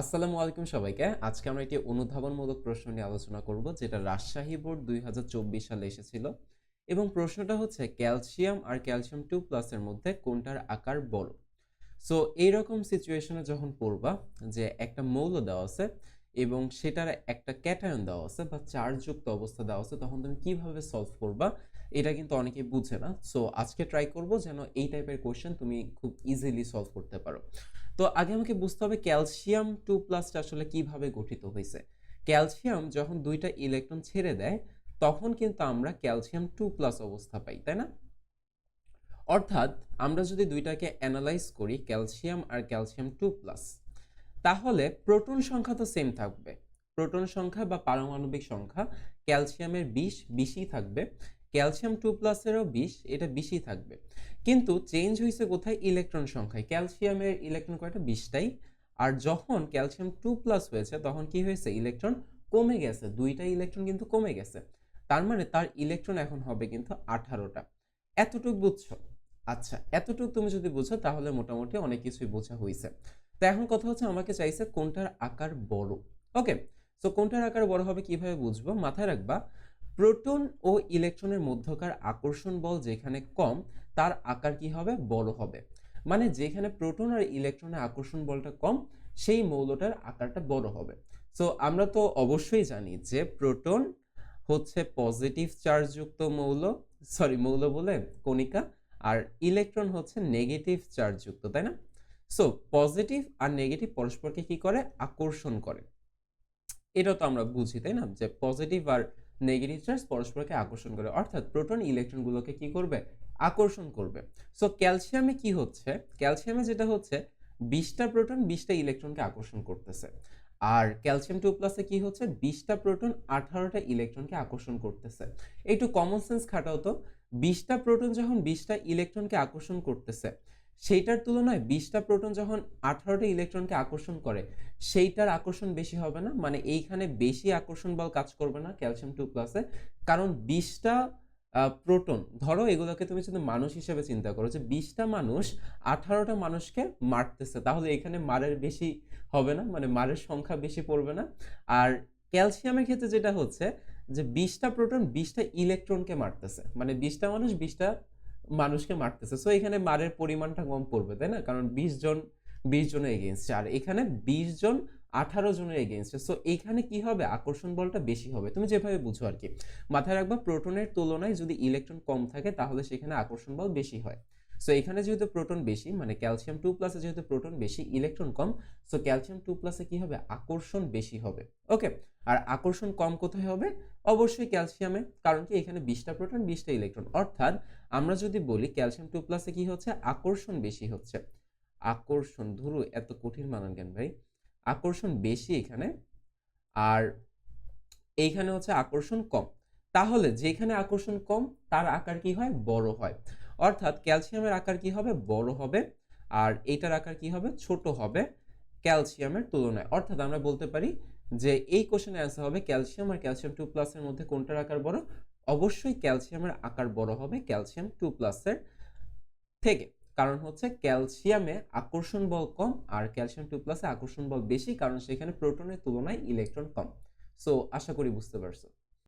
আসসালামু আলাইকুম সবাইকে। আজকে আমরা একটি অনুধাবনমূলক প্রশ্ন নিয়ে আলোচনা করব, যেটা রাজশাহী বোর্ড দুই হাজার চব্বিশ সালে এসেছিল। এবং প্রশ্নটা হচ্ছে, ক্যালসিয়াম আর ক্যালসিয়াম টু প্লাসের মধ্যে কোনটার আকার বড়? সো এইরকম সিচুয়েশনে যখন পড়বা, যে একটা মৌল দেওয়া আছে এবং সেটার একটা ক্যাটায়ন দেওয়া আছে বা চার্জযুক্ত অবস্থা দেওয়া আছে, তখন তুমি কীভাবে সলভ করবা, এটা কিন্তু অনেকে বুঝে না। সো আজকে ট্রাই করব যেন এই টাইপের কোশ্চেন তুমি খুব ইজিলি সলভ করতে পারো। তো আগে আমাকে বুঝতে হবে ক্যালসিয়াম টু প্লাসটা আসলে কীভাবে গঠিত হয়েছে। ক্যালসিয়াম যখন দুইটা ইলেকট্রন ছেড়ে দেয়, তখন কিন্তু আমরা ক্যালসিয়াম টু প্লাস অবস্থা পাই, তাই না? অর্থাৎ আমরা যদি দুইটাকে অ্যানালাইজ করি, ক্যালসিয়াম আর ক্যালসিয়াম টু প্লাস, তাহলে প্রোটন সংখ্যা তো সেম থাকবে। প্রোটন সংখ্যা বা পারমাণবিক সংখ্যা ক্যালসিয়ামের বিশ, বিশই থাকবে। ক্যালসিয়াম টু প্লাসেরও বিশ এটা বিশই থাকবে। কিন্তু চেঞ্জ হয়েছে কোথায়? ইলেকট্রন সংখ্যায়। ক্যালসিয়ামের ইলেকট্রন কয়টা? বিশটাই আর যখন ক্যালসিয়াম টু প্লাস হয়েছে, তখন কি হয়েছে? ইলেকট্রন কমে গেছে। দুইটা ইলেকট্রন কিন্তু কমে গেছে। তার মানে তার ইলেকট্রন এখন হবে কিন্তু আঠারোটা। এতটুক বুঝছ? আচ্ছা এতটুক তুমি যদি বুঝো, তাহলে মোটামুটি অনেক কিছুই বোঝা হয়েছে তো এখন কথা হচ্ছে, আমাকে চাইছে কোনটার আকার বড়। ওকে সো কোনটার আকার বড় হবে কীভাবে বুঝব? মাথায় রাখবা প্রোটন ও ইলেকট্রনের মধ্যকার আকর্ষণ বল যেখানে কম, তার আকার কি হবে? বড় হবে। মানে যেখানে প্রোটন আর ইলেকট্রনের আকর্ষণ বলটা কম, সেই মৌলটার আকারটা বড় হবে। সো আমরা তো অবশ্যই জানি যে প্রোটন হচ্ছে পজিটিভ চার্জযুক্ত মৌল, সরি, মৌল বলে কণিকা, আর ইলেকট্রন হচ্ছে নেগেটিভ চার্জযুক্ত, তাই না? সো পজিটিভ আর নেগেটিভ পরস্পরকে কি করে? আকর্ষণ করে। এটা তো আমরা বুঝি, তাই না? যে পজিটিভ আর নেগেটিভ চার্জ পরস্পরকে আকর্ষণ করে। অর্থাৎ প্রোটন ইলেকট্রনগুলোকে কি করবে? আকর্ষণ করবে। সো ক্যালসিয়ামে কি হচ্ছে? ক্যালসিয়ামে যেটা হচ্ছে, বিশটা প্রোটন বিশটা ইলেকট্রনকে আকর্ষণ করতেছে। আর ক্যালসিয়াম টু প্লাসে কি হচ্ছে? বিশটা প্রোটন আঠারোটা ইলেকট্রনকে আকর্ষণ করতেছে। একটু কমন সেন্স খাটাও তো। বিশটা প্রোটন যখন বিশটা ইলেকট্রনকে আকর্ষণ করতেছে সেইটার তুলনায় বিশটা প্রোটন যখন আঠারোটা ইলেকট্রনকে আকর্ষণ করে, সেইটার আকর্ষণ বেশি হবে না? মানে এইখানে বেশি আকর্ষণ বল কাজ করবে না ক্যালসিয়াম টু প্লাসে। কারণ বিশটা প্রোটন, ধরো এগুলোকে তুমি যদি মানুষ হিসেবে চিন্তা করো যে বিশটা মানুষ আঠারোটা মানুষকে মারতেছে, তাহলে এখানে মারের বেশি হবে না? মানে মারের সংখ্যা বেশি পড়বে না? আর ক্যালসিয়ামের ক্ষেত্রে যেটা হচ্ছে যে বিশটা প্রোটন বিশটা ইলেকট্রনকে মারতেছে। মানে বিশটা মানুষ বিশটা মানুষকে মারতেছে। সো এখানে মারের পরিমাণটা কম পড়বে, তাই না? কারণ বিশ জন, বিশ জনের এগেনস্টে আর এখানে বিশ জন, আঠারো জনের এগেনস্টে সো এখানে কি হবে? আকর্ষণ বলটা বেশি হবে। তুমি যেভাবে বুঝো আর কি। মাথায় রাখবা প্রোটনের তুলনায় যদি ইলেকট্রন কম থাকে, তাহলে সেখানে আকর্ষণ বল বেশি হয়। সো এখানে যেহেতু প্রোটন বেশি মানে ক্যালসিয়াম টু প্লাসে যেহেতু প্রোটন বেশি ইলেকট্রন কম সো ক্যালসিয়াম টু প্লাসে কি হবে? আকর্ষণ বেশি হবে। ওকে আর আকর্ষণ কম কোথায় হবে? অবশ্যই ক্যালসিয়ামে কারণ কি এখানে বিশটা প্রোটন বিশটা ইলেকট্রন অর্থাৎ, আমরা যদি বলি ক্যালসিয়াম টু প্লাসে কি হচ্ছে? আকর্ষণ বেশি হচ্ছে। আকর্ষণ, ধরু, এত কঠিন মানান কেন ভাই? আকর্ষণ বেশি এখানে, আর এইখানে হচ্ছে আকর্ষণ কম। তাহলে যেখানে আকর্ষণ কম, তার আকার কি হয়? বড় হয়। অর্থাৎ ক্যালসিয়ামের আকার কি হবে? বড় হবে। আর এইটার আকার কি হবে? ছোট হবে ক্যালসিয়ামের তুলনায়। অর্থাৎ আমরা বলতে পারি যে এই কোশ্চেনের অ্যান্সার হবে ক্যালসিয়াম আর ক্যালসিয়াম টু প্লাসের মধ্যে কোনটার আকার বড়? অবশ্যই ক্যালসিয়ামের আকার বড় হবে ক্যালসিয়াম টু প্লাসের থেকে। কারণ হচ্ছে ক্যালসিয়ামে আকর্ষণ বল কম আর ক্যালসিয়াম টু প্লাসে আকর্ষণ বল বেশি, কারণ সেখানে প্রোটনের তুলনায় ইলেকট্রন কম। সো আশা করি বুঝতে পারছ।